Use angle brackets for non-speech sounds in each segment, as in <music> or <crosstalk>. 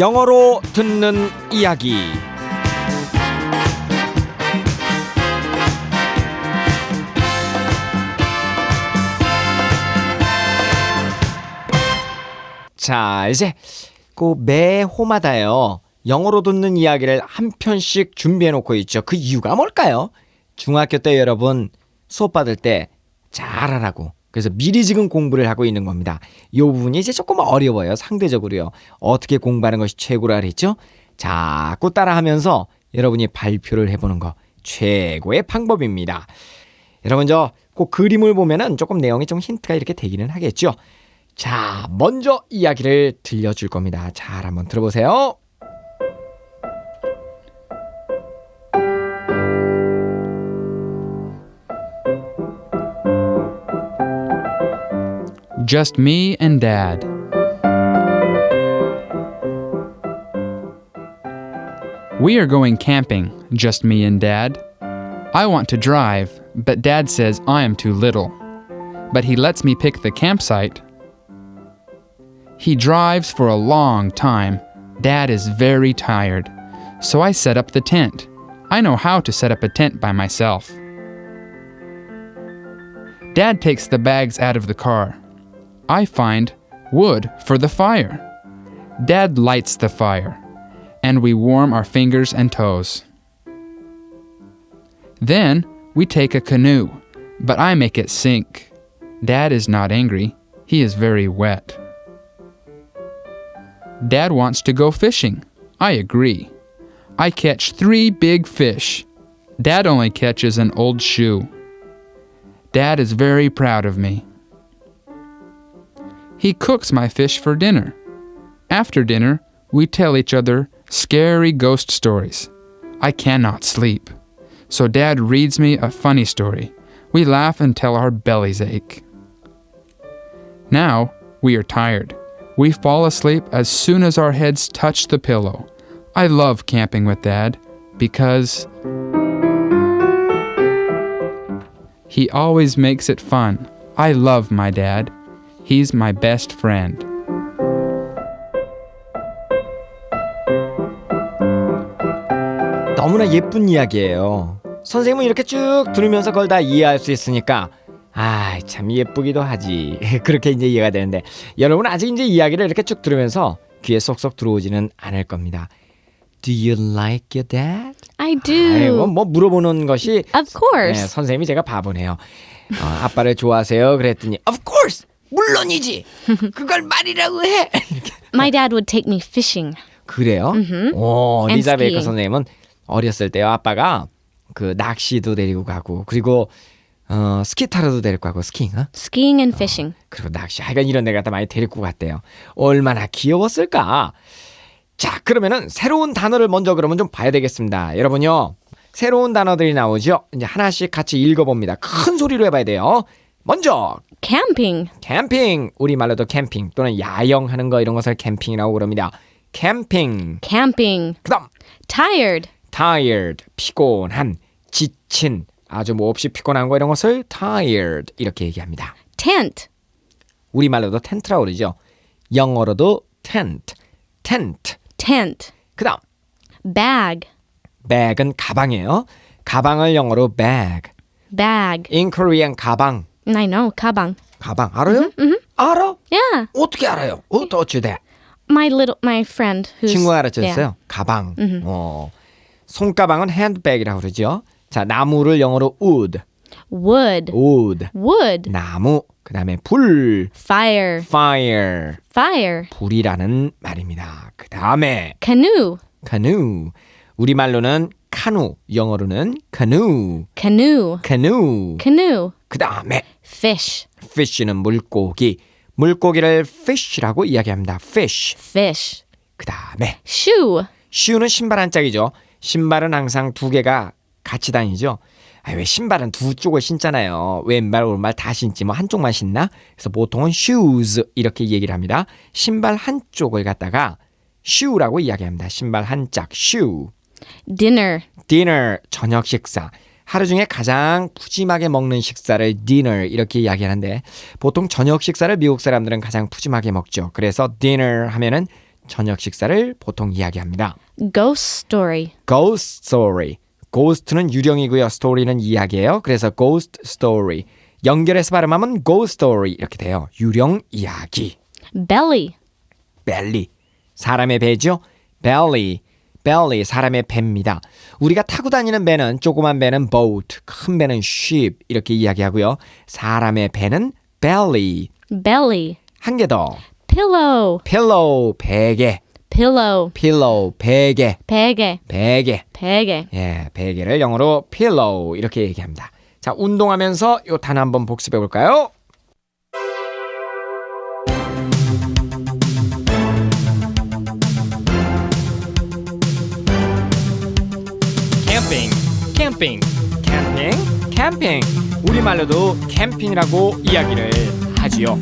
영어로 듣는 이야기. 자, 이제 그 매 호마다요. 영어로 듣는 이야기를 한 편씩 준비해 놓고 있죠. 그 이유가 뭘까요? 중학교 때 여러분 수업 받을 때 잘하라고. 그래서 미리 지금 공부를 하고 있는 겁니다. 이 부분이 이제 조금 어려워요. 상대적으로요. 어떻게 공부하는 것이 최고라 그랬죠? 자꾸 따라하면서 여러분이 발표를 해보는 거 최고의 방법입니다. 여러분 저 꼭 그림을 보면은 조금 내용이 좀 힌트가 이렇게 되기는 하겠죠. 자, 먼저 이야기를 들려줄 겁니다. 잘 한번 들어보세요. Just me and Dad. We are going camping, just me and Dad. I want to drive, but Dad says I am too little. But he lets me pick the campsite. He drives for a long time. Dad is very tired. So I set up the tent. I know how to set up a tent by myself. Dad takes the bags out of the car. I find wood for the fire. Dad lights the fire, and we warm our fingers and toes. Then we take a canoe, but I make it sink. Dad is not angry, he is very wet. Dad wants to go fishing. I agree. I catch three big fish. Dad only catches an old shoe. Dad is very proud of me. He cooks my fish for dinner. After dinner, we tell each other scary ghost stories. I cannot sleep. So Dad reads me a funny story. We laugh until our bellies ache. Now we are tired. We fall asleep as soon as our heads touch the pillow. I love camping with Dad because he always makes it fun. I love my dad. He's my best friend. 너무나 예쁜 이야기예요. 선생님은 이렇게 쭉 들으면서 그걸 다 이해할 수 있으니까 아, 참 예쁘기도 하지. <laughs> 그렇게 이제 이해가 되는데 여러분 아직 이제 이야기를 이렇게 쭉 들으면서 귀에 쏙쏙 들어오지는 않을 겁니다. Do you like your dad? I 아이고, do. 뭐 물어보는 것이 Of 네, course. 선생님이 제가 바보네요. 어, 아빠를 좋아하세요? 그랬더니 Of course. 물론이지. 그걸 말이라고 해. <laughs> My dad would take me fishing. 그래요? 오, And 리자 베이커 skiing. 선생님은 어렸을 때요. 아빠가 그 낚시도 데리고 가고 그리고 어, 스키 타러도 데리고 가고 스키잉 어? Skiing and fishing. 그리고 낚시 하여간 이런 데 갖다 많이 데리고 갔대요. 얼마나 귀여웠을까? 자, 그러면은 새로운 단어를 먼저 그러면 좀 봐야 되겠습니다. 여러분요. 새로운 단어들이 나오죠. 이제 하나씩 같이 읽어봅니다. 큰 소리로 해봐야 돼요. 먼저 Camping. 캠핑 우리말로도 캠핑 또는 야영하는 거 이런 것을 캠핑이라고 그럽니다. 캠핑 Camping. 그다음 Tired. tired 피곤한 지친 아주 몹시 피곤한 거 이런 것을 tired 이렇게 얘기합니다. Tent. 우리말로도 텐트라고 그러죠. 영어로도 tent, tent. Tent. 그다음 Bag. bag은 가방이에요. 가방을 영어로 bag. Bag. In Korean 가방. I know. Kabang. 가방 알아요? 알아? Yeah. 어떻게 알아요? 어떻게 돼? My little my friend who's 친구가 가르쳐줬어요. 가방. 어. 손가방은 handbag이라고 그러죠. 자, 나무를 영어로 wood. Wood. wood. Wood. 나무. 그다음에 불. Fire. fire. Fire. 불이라는 말입니다. 그다음에 Canoe. canoe. 우리말로는 카누, 영어로는 canoe. Canoe. canoe. Canoe. 그 다음에 Fish. fish는 물고기. 물고기를 fish라고 이야기합니다. fish. Fish. 그 다음에 Shoe. shoe는 신발 한 짝이죠. 신발은 항상 두 개가 같이 다니죠. 아, 왜 신발은 두 쪽을 신잖아요. 왼발 오른발 다 신지 뭐 한쪽만 신나? 그래서 보통은 shoes 이렇게 얘기를 합니다. 신발 한 쪽을 갖다가 shoe라고 이야기합니다. 신발 한 짝 shoe. Dinner. dinner 저녁 식사. 하루 중에 가장 푸짐하게 먹는 식사를 dinner 이렇게 이야기하는데 보통 저녁 식사를 미국 사람들은 가장 푸짐하게 먹죠. 그래서 dinner 하면은 저녁 식사를 보통 이야기합니다. Ghost story. Ghost story. Ghost는 유령이고요. Story는 이야기예요. 그래서 Ghost story. 연결해서 발음하면 Ghost story 이렇게 돼요. 유령 이야기. Belly. belly. 사람의 배죠? belly. Belly 사람의 배입니다. 우리가 타고 다니는 배는 조그만 배는 boat, 큰 배는 ship 이렇게 이야기하고요. 사람의 배는 belly. Belly. 한 개 더. Pillow. pillow 베개. Pillow. pillow 베개. 베개. 베개. 베개. 예, 베개를 영어로 pillow 이렇게 얘기합니다. 자, 운동하면서 요 단어 한번 복습해 볼까요? Camping. 캠핑, 캠핑. 우리말로도 캠핑이라고 이야기를 하지요.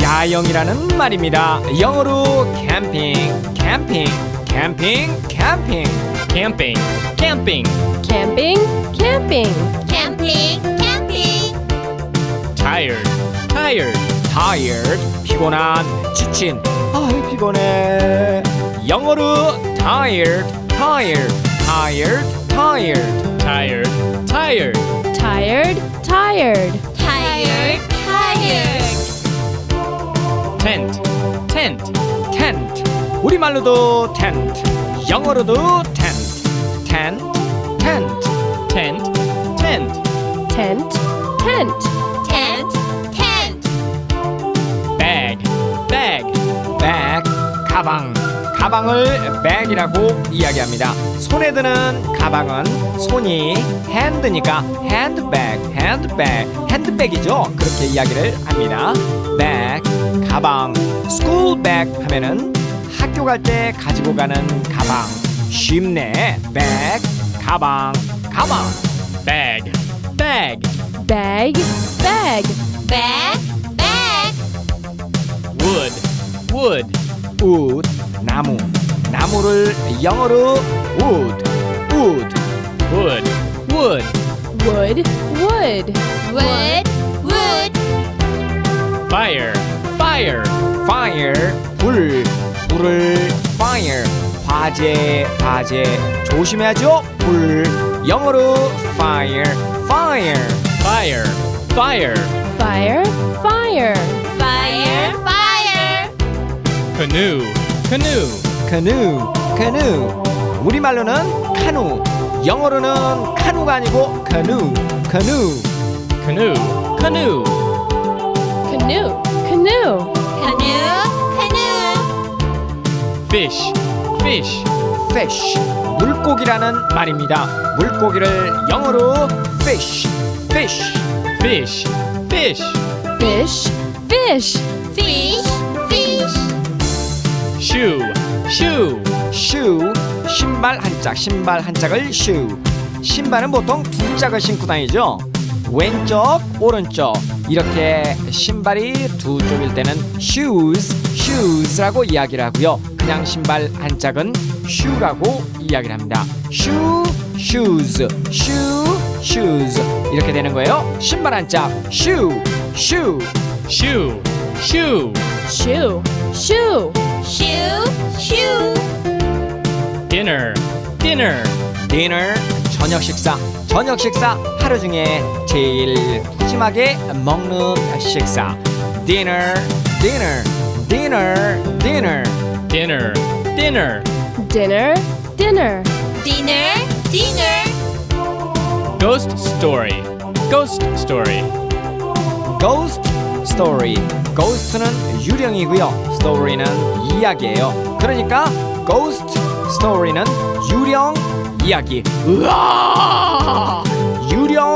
야영이라는 말입니다. 영어로 캠핑, 캠핑, 캠핑, 캠핑. Camping. Camping. Camping. Camping. 캠핑 캠핑 Tired. Tired. tired, 피곤한, 지친. 아, 피곤해. 영어로 tired, tired, tired, tired. Tired. Tired. Tired. Tired. tired tired Tent. Tent. tent. 우리말로도 tent. 영어로도 tent. tent, tent. Tent. Tent. Tent. Tent. tent tent Bag. Bag. bag, 가방. 가방을 bag이라고 이야기합니다. 손에 드는 가방은 손이 hand니까 handbag, handbag, handbag이죠. 그렇게 이야기를 합니다. bag, 가방. school bag 하면은 학교 갈 때 가지고 가는 가방. 쉽네. bag, 가방, 가방. Bag. Bag. Bag. Bag. bag bag Wood. Wood. wood, 나무. 나무를 영어로 wood, wood. Wood. Wood. Wood. Wood. wood wood Fire. Fire. fire 불 불을 fire 화재 화재 조심해야죠 불 영어로 fire fire Fire. Fire. Fire. Fire. fire fire Canoe. Canoe. canoe canoe 우리말로는 카누 영어로는 카누가 아니고 canoe canoe Canoe. Canoe. Canoe. Canoe. canoe canoe Fish. Fish. fish 물고기라는 말입니다 물고기를 영어로 fish fish Fish. Fish. Fish. Fish. fish fish Shoe. Shoe. shoe 신발 한 짝 신발 한 짝을 shoe 신발은 보통 두 짝을 신고 다니죠 왼쪽 오른쪽 이렇게 신발이 두 쪽일 때는 shoes shoes라고 이야기를 하고요 그냥 신발 한 짝은 shoe라고 이야기를 합니다 shoe shoes shoe shoes 이렇게 되는 거예요 신발 한 짝 shoe shoe Shoe. Shoe. Shoe. Shoe. shoe shoe Dinner. Dinner. dinner 저녁 식사 저녁 식사 하루 중에 제일 푸짐하게 먹는 식사 dinner dinner dinner dinner Dinner. Dinner. Dinner. Dinner. dinner dinner Ghost story. Ghost story. ghost story ghost는 유령이고요 story는 이야기예요 그러니까 ghost story는 유령 이야기 으아 유령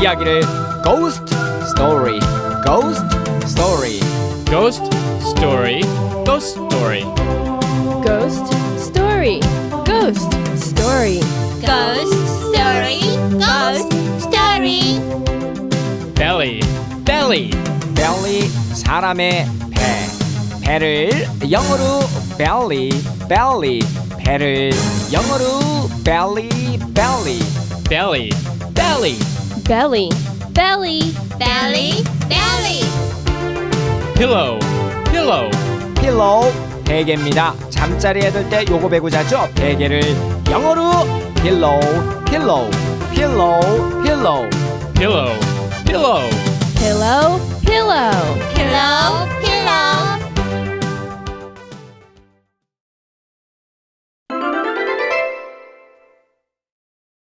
이야기를 ghost story ghost story Ghost story. Ghost story. Ghost story. Ghost story. ghost story ghost story Belly. Belly. Belly 사람의 배 배를 영어로 belly belly 배를 영어로 belly belly Belly. Belly. Belly. Belly. belly belly Pillow. Pillow. pillow 베개입니다 자 잠자리에 들 때 요거 배고 자죠 베개를 영어로 pillow pillow pillow pillow Pillow. Pillow. pillow. Pillow,